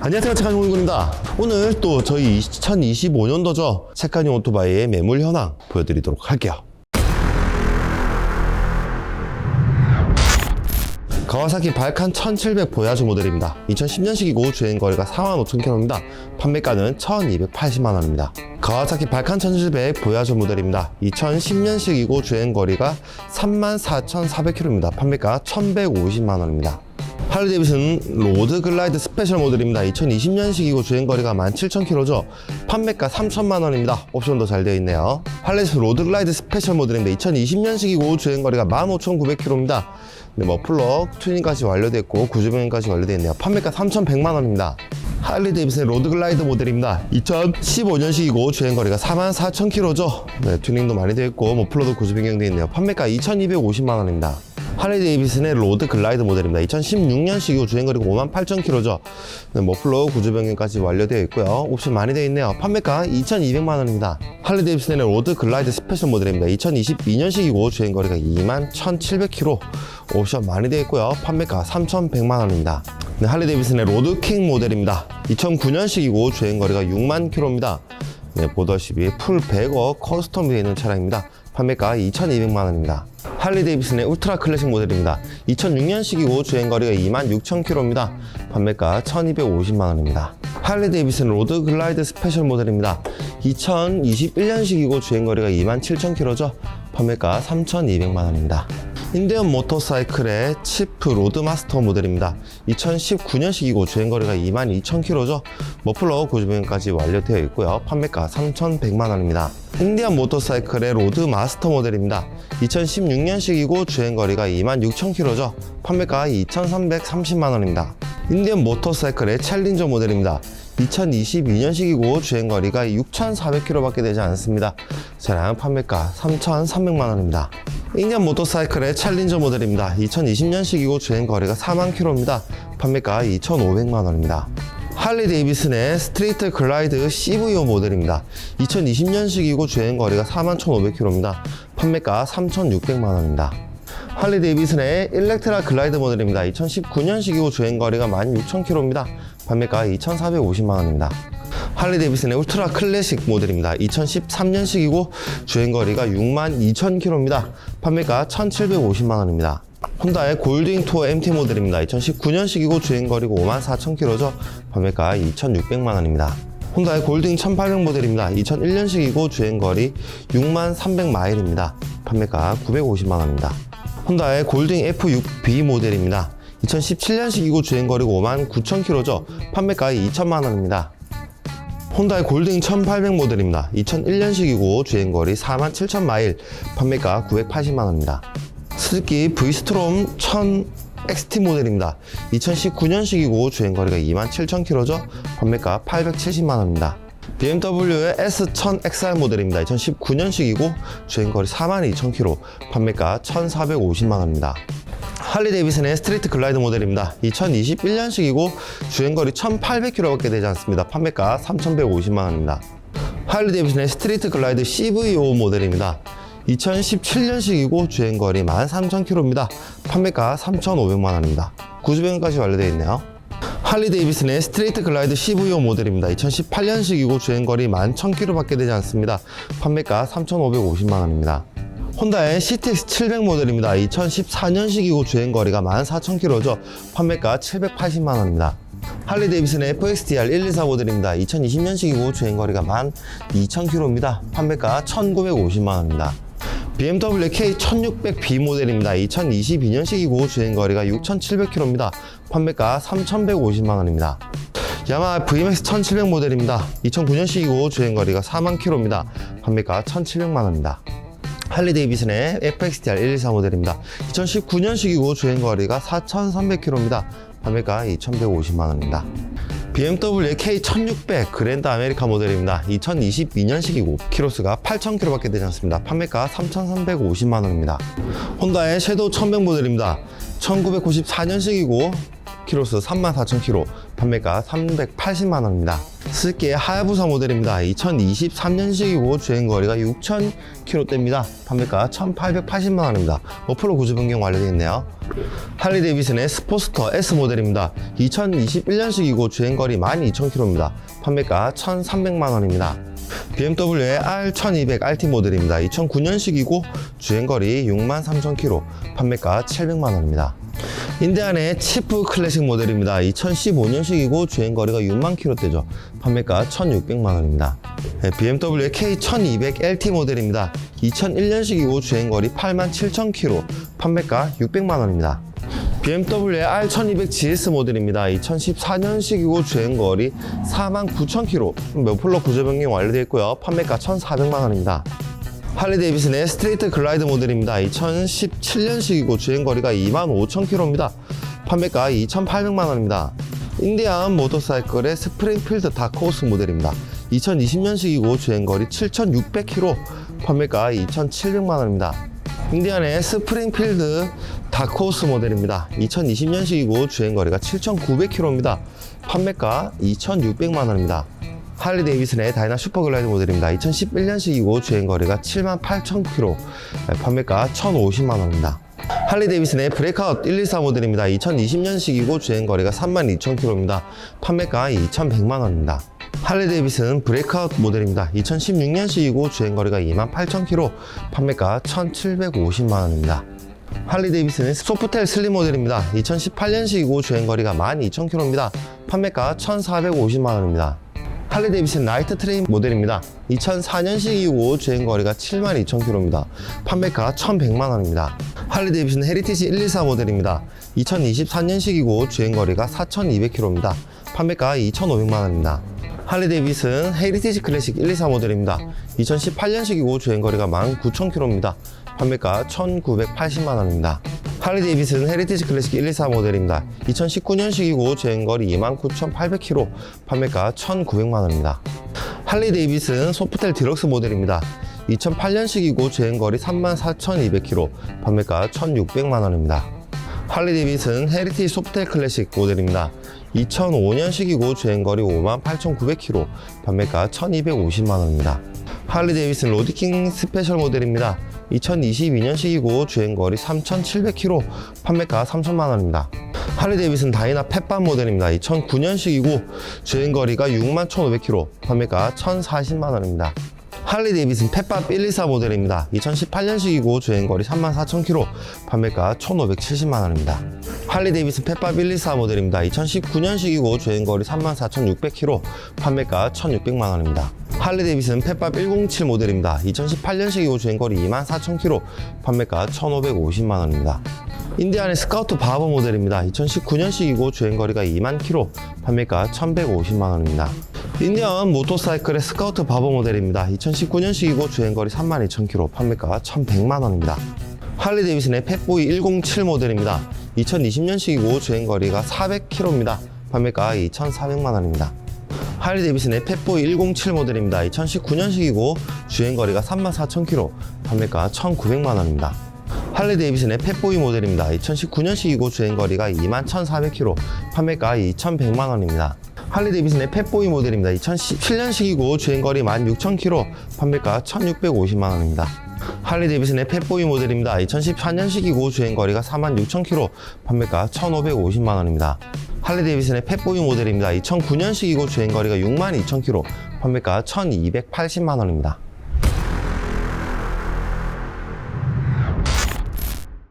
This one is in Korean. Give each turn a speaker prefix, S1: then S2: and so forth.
S1: 안녕하세요. 책간용 오윤군입니다. 오늘 또 저희 2025년도죠. 책간용 오토바이의 매물 현황 보여드리도록 할게요. 가와사키 발칸 1700 보야주 모델입니다. 2010년식이고 주행 거리가 45,000km입니다. 판매가는 1280만원입니다. 가와사키 발칸 1700 보야주 모델입니다. 2010년식이고 주행 거리가 34,400km입니다. 판매가 1150만원입니다 할리 데이비슨 로드 글라이드 스페셜 모델입니다. 2020년식이고 주행거리가 17,000km죠. 판매가 3천만 원입니다. 옵션도 잘 되어 있네요. 할리 데이비슨 로드 글라이드 스페셜 모델인데 2020년식이고 주행거리가 15,900km입니다. 네, 머플러 튜닝까지 완료됐고 구조변경까지 완료되어 있네요. 판매가 3,100만 원입니다. 할리 데이비슨 로드 글라이드 모델입니다. 2015년식이고 주행거리가 44,000km죠. 네, 튜닝도 많이 되어 있고 머플러도 구조 변경되어 있네요. 판매가 2,250만 원입니다. 할리 데이비슨의 로드 글라이드 모델입니다. 2016년식이고 주행 거리가 58,000km죠. 네, 머플러 구조 변경까지 완료되어 있고요. 옵션 많이 되어 있네요. 판매가 2,200만 원입니다. 할리 데이비슨의 로드 글라이드 스페셜 모델입니다. 2022년식이고 주행 거리가 21,700km. 옵션 많이 되어 있고요. 판매가 3,100만 원입니다. 네, 할리 데이비슨의 로드 킹 모델입니다. 2009년식이고 주행 거리가 6만 km입니다. 네, 보더십이 풀 배거 커스텀 되어 있는 차량입니다. 판매가 2,200만 원입니다. 할리 데이비슨의 울트라 클래식 모델입니다. 2006년식이고 주행거리가 26,000km입니다. 판매가 1,250만 원입니다. 할리 데이비슨 로드 글라이드 스페셜 모델입니다. 2021년식이고 주행거리가 27,000km죠. 판매가 3,200만 원입니다. 인디언 모터사이클의 치프 로드마스터 모델입니다. 2019년식이고 주행거리가 22,000km죠. 머플러 고주변까지 완료되어 있고요. 판매가 3,100만 원입니다. 인디언 모터사이클의 로드마스터 모델입니다. 2016년식이고 주행거리가 26,000km죠. 판매가 2,330만 원입니다. 인디언 모터사이클의 챌린저 모델입니다. 2022년식이고 주행거리가 6,400km밖에 되지 않습니다. 차량 판매가 3,300만 원입니다. 인디언 모터사이클의 챌린저 모델입니다. 2020년식이고 주행거리가 4만 km입니다. 판매가 2,500만 원입니다. 할리 데이비슨의 스트리트 글라이드 CVO 모델입니다. 2020년식이고 주행거리가 41,500km입니다. 판매가 3,600만 원입니다. 할리 데이비슨의 일렉트라 글라이드 모델입니다. 2019년식이고 주행거리가 16,000km입니다. 판매가 2,450만 원입니다. 할리 데이비슨의 울트라 클래식 모델입니다. 2013년식이고 주행거리가 62,000km입니다. 판매가 1,750만 원입니다. 혼다의 골딩 투어 MT 모델입니다. 2019년식이고 주행거리가 54,000km죠. 판매가 2,600만 원입니다. 혼다의 골딩 1800 모델입니다. 2001년식이고 주행거리 6만 300 마일입니다. 판매가 950만 원입니다. 혼다의 골딩 F6B 모델입니다. 2017년식이고 주행거리가 5만 9,000km죠. 판매가 2천만 원입니다. 혼다의 골딩 1800 모델입니다. 2001년식이고 주행거리 4만 7천 마일, 판매가 980만 원입니다. 스즈키 브이스트롬 1000 XT 모델입니다. 2019년식이고 주행거리가 2만 7천 km죠. 판매가 870만 원입니다. BMW의 S1000XR 모델입니다. 2019년식이고 주행거리 4만 2천 km, 판매가 1,450만 원입니다. 할리 데이비슨의 스트리트 글라이드 모델입니다. 2021년식이고 주행거리 1,800km밖에 되지 않습니다. 판매가 3,150만 원입니다. 할리 데이비슨의 스트리트 글라이드 CVO 모델입니다. 2017년식이고 주행거리 13,000km입니다. 판매가 3,500만 원입니다. 구주변까지 완료되어 있네요. 할리 데이비슨의 스트레이트 글라이드 CVO 모델입니다. 2018년식이고 주행거리 11,000km밖에 되지 않습니다. 판매가 3,550만 원입니다. 혼다의 CTX 700 모델입니다. 2014년식이고 주행거리가 14,000km죠. 판매가 780만 원입니다. 할리 데이비슨의 FXDR 124 모델입니다. 2020년식이고 주행거리가 12,000km입니다. 판매가 1,950만 원입니다. BMW K1600B 모델입니다. 2022년식이고 주행거리가 6,700km입니다. 판매가 3,150만 원입니다. 야마하 VMAX 1700 모델입니다. 2009년식이고 주행거리가 4만 km입니다. 판매가 1,700만 원입니다. 할리 데이비슨의 FXDR 124 모델입니다. 2019년식이고 주행 거리가 4,300km입니다. 판매가 2,150만 원입니다. BMW K1600 그랜드 아메리카 모델입니다. 2022년식이고 키로수가 8,000km밖에 되지 않습니다. 판매가 3,350만 원입니다. 혼다의 섀도우 1100 모델입니다. 1994년식이고 키로수 34,000km, 판매가 380만 원입니다. 스키의 하야부사 모델입니다. 2023년식이고 주행거리가 6,000km대입니다. 판매가 1,880만 원입니다. 5% 구조 변경 완료되어 있네요. 할리 데이비슨의 스포스터 S 모델입니다. 2021년식이고 주행거리 12,000km입니다. 판매가 1,300만 원입니다. BMW의 R1200 RT 모델입니다. 2009년식이고 주행거리 63,000km, 판매가 700만 원입니다. 인디안의 치프 클래식 모델입니다. 2015년식이고 주행거리가 6만 km대죠. 판매가 1,600만 원입니다. BMW의 K1200 LT 모델입니다. 2001년식이고 주행거리 8만 7천 km, 판매가 600만 원입니다. BMW의 R1200 GS 모델입니다. 2014년식이고 주행거리 4만 9천 km, 몇 프로 구조 변경 완료되어 있고요. 판매가 1,400만원입니다. 할리 데이비슨의 스트레이트 글라이드 모델입니다. 2017년식이고 주행거리가 25,000km입니다. 판매가 2,800만원입니다. 인디안 모터사이클의 스프링필드 다크호스 모델입니다. 2020년식이고 주행거리 7,600km, 판매가 2,700만원입니다. 인디안의 스프링필드 다크호스 모델입니다. 2020년식이고 주행거리가 7,900km입니다. 판매가 2,600만원입니다. 할리 데이비슨의 다이나 슈퍼글라이드 모델입니다. 2011년식이고 주행 거리가 78,000km, 판매가 1,050만 원입니다. 할리 데이비슨의 브레이크아웃 124 모델입니다. 2020년식이고 주행 거리가 32,000km입니다. 판매가 2,100만 원입니다. 할리 데이비슨 브레이크아웃 모델입니다. 2016년식이고 주행거리가 28,000km, 판매가 1,750만원입니다. 할리 데이비슨의 소프텔 슬림 모델입니다. 2018년식이고 주행거리가 12,000km입니다. 판매가 1,450만원입니다. 할리 데이비슨 나이트 트레인 모델입니다. 2004년식이고 주행 거리가 72,000km입니다. 판매가 1,100만 원입니다. 할리 데이비슨 헤리티지 124 모델입니다. 2024년식이고 주행 거리가 4,200km입니다. 판매가 2,500만 원입니다. 할리 데이비슨 헤리티지 클래식 124 모델입니다. 2018년식이고 주행 거리가 19,000km입니다. 판매가 1,980만 원입니다. 할리 데이비슨 헤리티지 클래식 124 모델입니다. 2019년식이고 주행거리 29,800km, 판매가 1,900만원입니다. 할리 데이비슨 소프텔 디럭스 모델입니다. 2008년식이고 주행거리 34,200km, 판매가 1,600만원입니다. 할리 데이비슨 헤리티지 소프텔 클래식 모델입니다. 2005년식이고 주행거리 58,900km, 판매가 1,250만원입니다. 할리 데이비슨 로디킹 스페셜 모델입니다. 2022년식이고 주행거리 3,700km, 판매가 3천만 원입니다. 할리 데이비슨 다이나 펫밤 모델입니다. 2009년식이고 주행거리가 61,500km, 판매가 1,040만 원입니다. 할리 데이비슨 펫밤 124 모델입니다. 2018년식이고 주행거리 34,000km, 판매가 1,570만 원입니다. 할리 데이비슨 펫밤 124 모델입니다. 2019년식이고 주행거리 34,600km, 판매가 1,600만 원입니다. 할리 데이비슨 펫밥 107 모델입니다. 2018년식이고 주행거리 24,000km, 판매가 1,550만 원입니다. 인디안의 스카우트 바버 모델입니다. 2019년식이고 주행거리가 2만 km, 판매가 1,150만 원입니다. 인디안 모터사이클의 스카우트 바버 모델입니다. 2019년식이고 주행거리 32,000km, 판매가 1,100만 원입니다. 할리 데이비슨의 펫보이 107 모델입니다. 2020년식이고 주행거리가 400km입니다. 판매가 2,400만원입니다. 할리 데이비슨의 펫보이 107 모델입니다. 2019년식이고 주행거리가 34,000km, 판매가 1,900만원입니다. 할리 데이비슨의 펫보이 모델입니다. 2019년식이고 주행거리가 21,400km, 판매가 2,100만원입니다. 할리 데이비슨의 펫보이 모델입니다. 2017년식이고 주행거리 16,000km, 판매가 1,650만원입니다. 할리 데이비슨의 펫보이 모델입니다. 2014년식이고 주행거리가 46,000km, 판매가 1,550만원입니다. 할리 데이비슨의 펫보이 모델입니다. 2009년식이고 주행거리가 62,000km, 판매가 1,280만원입니다.